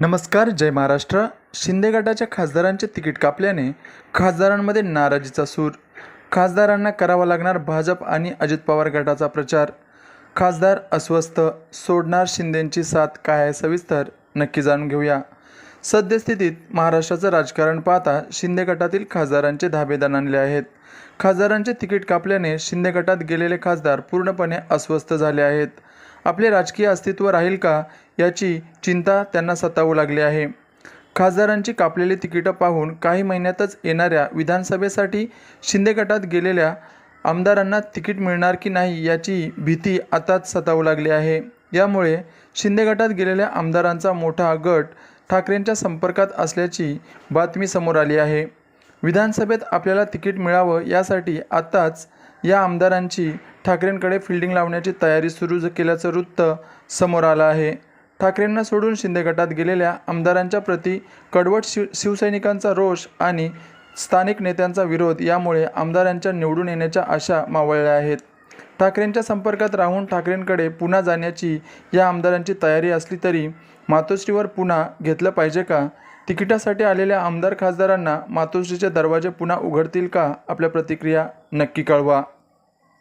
नमस्कार जय महाराष्ट्र. शिंदे गटाच्या खासदारांचे तिकीट कापल्याने खासदारांमध्ये नाराजीचा सूर. खासदारांना करावा लागणार भाजप आणि अजित पवार गटाचा प्रचार. खासदार अस्वस्थ सोडणार शिंदेंची साथ काय आहे सविस्तर नक्की जाणून घेऊया. सद्यस्थितीत महाराष्ट्राचं राजकारण पाहता शिंदे गटातील खासदारांचे धाबेदान आणले आहेत. खासदारांचे तिकीट कापल्याने शिंदे गटात गेलेले खासदार पूर्णपणे अस्वस्थ झाले आहेत. आपले राजकीय अस्तित्व राहील का याची चिंता त्यांना सतावू लागली आहे. खासदारांची कापलेली तिकीटं पाहून काही महिन्यातच येणाऱ्या विधानसभेसाठी शिंदे गटात गेलेल्या आमदारांना तिकीट मिळणार की नाही याची भीती आताच सतावू लागली आहे. यामुळे शिंदे गटात गेलेल्या आमदारांचा मोठा गट ठाकरेंच्या संपर्कात असल्याची बातमी समोर आली आहे. विधानसभेत आपल्याला तिकीट मिळावं यासाठी आत्ताच या आमदारांची ठाकरेंकडे फिल्डिंग लावण्याची तयारी सुरू केल्याचं वृत्त समोर आलं आहे. ठाकरेंना सोडून शिंदे गटात गेलेल्या आमदारांच्या प्रती कडवट शिव शिवसैनिकांचा रोष आणि स्थानिक नेत्यांचा विरोध यामुळे आमदारांच्या निवडून येण्याच्या आशा मावळल्या आहेत. ठाकरेंच्या संपर्कात राहून ठाकरेंकडे पुन्हा जाण्याची या आमदारांची तयारी असली तरी मातोश्रीवर पुन्हा घेतलं पाहिजे का? तिकिटासाठी आलेल्या आमदार खासदारांना मातोश्रीचे दरवाजे पुन्हा उघडतील का? आपल्या प्रतिक्रिया नक्की कळवा.